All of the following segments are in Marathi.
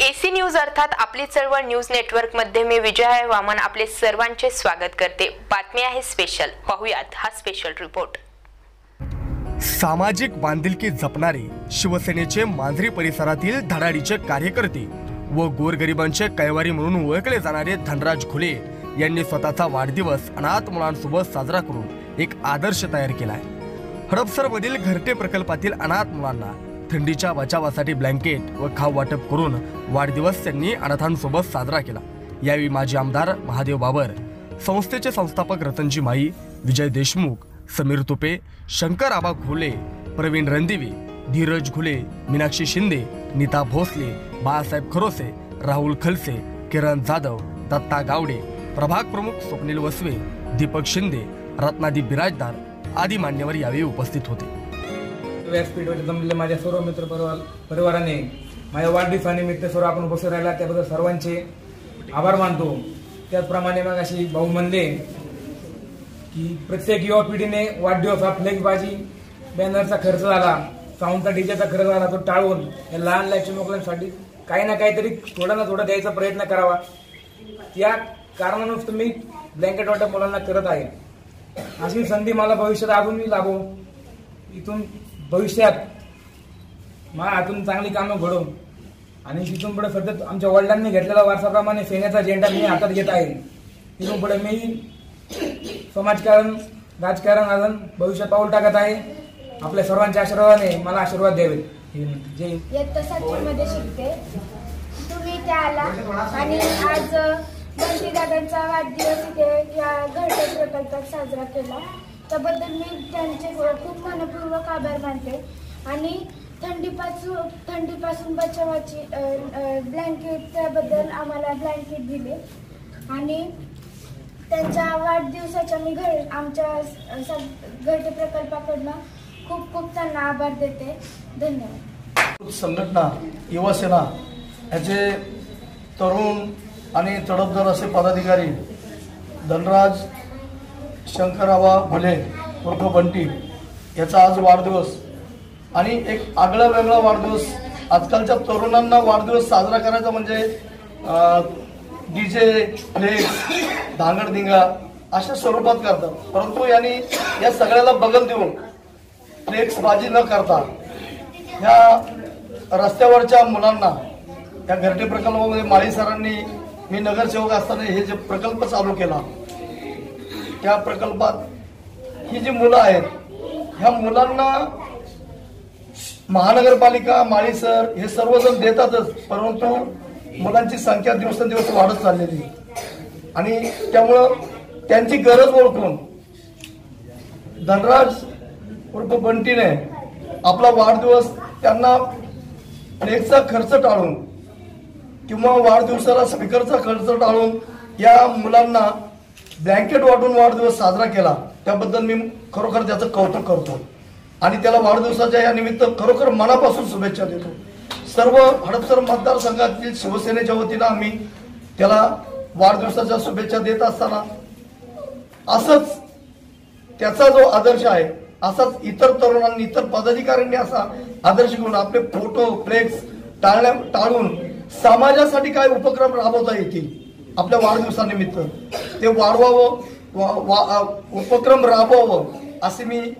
एसी न्यूज अर्थात आपली चळवळ न्यूज नेटवर्कमध्ये मी विजय वामन आपले सर्वांचे स्वागत करते. बातमी आहे स्पेशल पाहुयात हा स्पेशल रिपोर्ट सामाजिक बांधिलकी जपणारे शिवसेनेचे मांजरी परिसरातील धडाडीचे कार्यकर्ते व गोरगरिबांचे कैवारी म्हणून ओळखले जाणारे धनराज खुले यांनी स्वतःचा वाढदिवस अनाथ मुलांसोबत साजरा करून एक आदर्श तयार केलाय. हडपसरमधील घरटे प्रकल्पातील अनाथ मुलांना थंडीच्या बचावासाठी ब्लँकेट व खाव वाटप करून वाढदिवस त्यांनी अनाथांसोबत साजरा केला. यावेळी माजी आमदार महादेव बाबर संस्थेचे संस्थापक रतनजी माई विजय देशमुख समीर तुपे शंकर आबा घुले प्रवीण रणदिवे धीरज घुले मीनाक्षी शिंदे नीता भोसले बाळासाहेब खरोसे राहुल खलसे किरण जाधव दत्ता गावडे प्रभाग प्रमुख स्वप्नील वसवे दीपक शिंदे रत्नादी बिराजदार आदी मान्यवर यावेळी उपस्थित होते. व्यासपीठावर जमलेले माझ्या सर्व मित्र परिवार परिवाराने माझ्या वाढदिवसानिमित्त सर्व आपण उपस्थित राहिला. त्याबद्दल सर्वांचे आभार मानतो. त्याचप्रमाणे मग अशी भाऊ म्हणले की प्रत्येक युवा पिढीने वाढदिवस हा फ्लेक्सबाजी बॅनरचा खर्च झाला साऊंडचा डीजेचा खर्च झाला तो टाळून या लहान लहान मुलांसाठी काही ना काहीतरी थोडा ना थोडा द्यायचा प्रयत्न करावा. त्या कारणानुच तुम्ही ब्लँकेट वाटप मुलांना करत आहे. अशी संधी मला भविष्यात अजूनही लाभो. इथून भविष्यात मला हातून चांगली कामं घडवून आणि तिथून पुढे सतत आमच्या वडिलांनी घेतलेला वारसाप्रमाणे सेनेचा झेंडा मी हातात घेत आहे. तिथून पुढे मी समाजकारण राजकारण अजून भविष्यात पाऊल टाकत आहे. आपल्या सर्वांच्या आशीर्वादाने मला आशीर्वाद द्यावे. हे म्हणते. जय शिकते. तुम्ही आणि आज दादांचा वाढदिवस इथे या घरटे प्रकल्पात साजरा केला. त्याबद्दल मी त्यांचे खूप मनपूर्वक आभार मानते. आणि थंडीपासून थंडीपासून बचावाची ब्लँकेट त्याबद्दल आम्हाला ब्लँकेट दिले. आणि त्यांच्या वाढदिवसाच्या मी घर आमच्या स- स- घरटे प्रकल्पाकडनं खूप खूप त्यांना आभार देते. धन्यवाद. संघटना युवासेना याचे तरुण आणि तडफदार असे पदाधिकारी धनराज शंकरावा भले उर्फ बंटी याचा आज वाढदिवस. आणि एक आगळा वेगळा वाढदिवस आजकालच्या तरुणांना वाढदिवस साजरा करायचा म्हणजे डी जे फ्लेक्स धांगडधिंगा अशा स्वरूपात करतात. परंतु यांनी या सगळ्याला बगल देऊन फ्लेक्स बाजी न करता ह्या रस्त्यावरच्या मुलांना या घरटे प्रकल्पामध्ये माळी सरांनी मी नगरसेवक असताना हे जे प्रकल्प चालू केला त्या प्रकल्पात ही जी मुलं आहेत ह्या मुलांना महानगरपालिका माळीसर हे सर्वजण देतातच परंतु मुलांची संख्या दिवसेंदिवस वाढत चाललेली आणि त्यामुळं त्यांची गरज ओळखून धनराज उर्फ बंटीने आपला वाढदिवस त्यांना फ्लेक्सचा खर्च टाळून किंवा वाढदिवसाला स्पीकरचा खर्च टाळून या मुलांना ब्लँकेट वाटून वाढदिवस साजरा केला त्याबद्दल मी खरोखर त्याचं कौतुक करतो. आणि त्याला वाढदिवसाच्या या निमित्त खरोखर मनापासून शुभेच्छा देतो. सर्व हडपसर मतदारसंघातील शिवसेनेच्या वतीनं आम्ही त्याला वाढदिवसाच्या शुभेच्छा देत असताना असंच त्याचा जो आदर्श आहे असाच इतर तरुणांनी इतर पदाधिकाऱ्यांनी असा आदर्श घेऊन आपले फोटो फ्लेक्स टाळण्या टाळून समाजासाठी काय उपक्रम राबवता येतील आपल्या वाढदिवसानिमित्त. ते वाढवावं वा- वा- उपक्रम राबवावं असे मी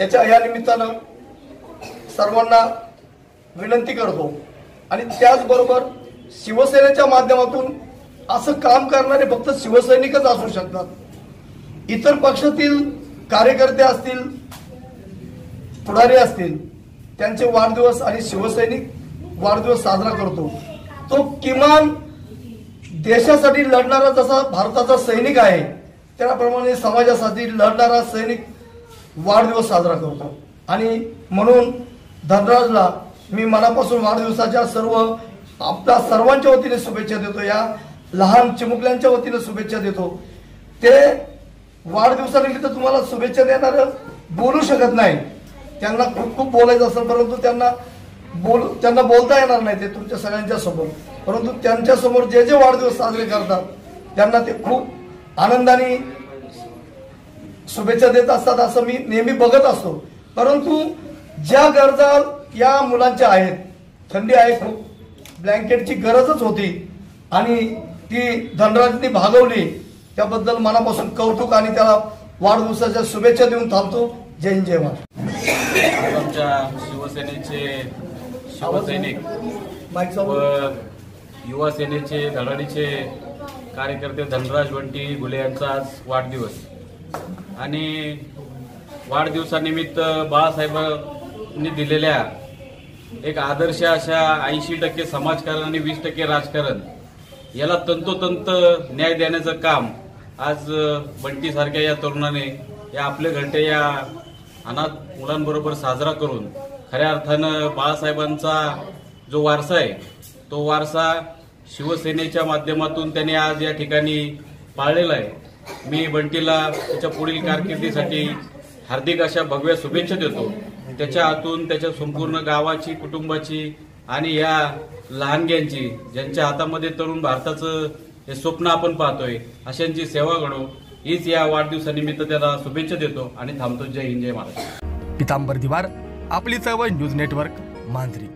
याच्या या निमित्तानं सर्वांना विनंती करतो. आणि त्याचबरोबर शिवसेनेच्या माध्यमातून असं काम करणारे फक्त शिवसैनिकच असू शकतात. इतर पक्षातील कार्यकर्ते असतील पुढारी असतील त्यांचे वाढदिवस आणि शिवसैनिक वाढदिवस साजरा करतो. तो किमान देशासाठी लढणारा जसा भारताचा सैनिक आहे त्याप्रमाणे समाजासाठी लढणारा सैनिक वाढदिवस साजरा करतो. आणि म्हणून धनराजला मी मनापासून वाढदिवसाच्या सर्व आपल्या सर्वांच्या वतीने शुभेच्छा देतो या लहान चिमुकल्यांच्या वतीने शुभेच्छा देतो. ते वाढदिवसानिमित्त तुम्हाला शुभेच्छा देणार बोलू शकत नाही. त्यांना खूप खूप बोलायचं असेल परंतु त्यांना बोल त्यांना बोलता येणार नाही ते तुमच्या सगळ्यांच्या समोर. परंतु त्यांच्यासमोर जे जे वाढदिवस साजरे करतात त्यांना ते खूप आनंदाने शुभेच्छा देत असतात असं मी नेहमी बघत असतो. परंतु ज्या गरजा या मुलांच्या आहेत थंडी आहे खूप ब्लँकेटची गरजच होती आणि ती धनराजनी भागवली त्याबद्दल मनापासून कौतुक आणि त्याला वाढदिवसाच्या शुभेच्छा देऊन थांबतो. जय जय महाराज आमच्या शिवसेनेचे शिवसैनिक व युवा सेनेचे धडाडीचे कार्यकर्ते धनराज बंटी गुले यांचा आज वाढदिवस. आणि वाढदिवसानिमित्त बाळासाहेबांनी दिलेल्या एक आदर्श अशा ऐंशी टक्के समाजकारण आणि वीस टक्के राजकारण याला तंतोतंत न्याय देण्याचं काम आज बंटी सारख्या या तरुणाने या आपले घरटे या अनाथ मुलांबरोबर साजरा करून खऱ्या अर्थानं बाळासाहेबांचा जो वारसा आहे तो वारसा शिवसेनेच्या माध्यमातून त्यांनी आज या ठिकाणी पाळलेला आहे. मी बंटीला त्याच्या पुढील कारकिर्दीसाठी हार्दिक अशा भगव्या शुभेच्छा देतो. त्याच्या हातून त्याच्या संपूर्ण गावाची कुटुंबाची आणि या लहानग्यांची ज्यांच्या हातामध्ये तरुण भारताचं हे स्वप्न आपण पाहतोय अशांची सेवा घडो. हीच या वाढदिवसानिमित्त त्याला शुभेच्छा देतो आणि थांबतो. जय हिंद जय पितांबर दिवार आपली चळवळ न्यूज नेटवर्क मांजरी.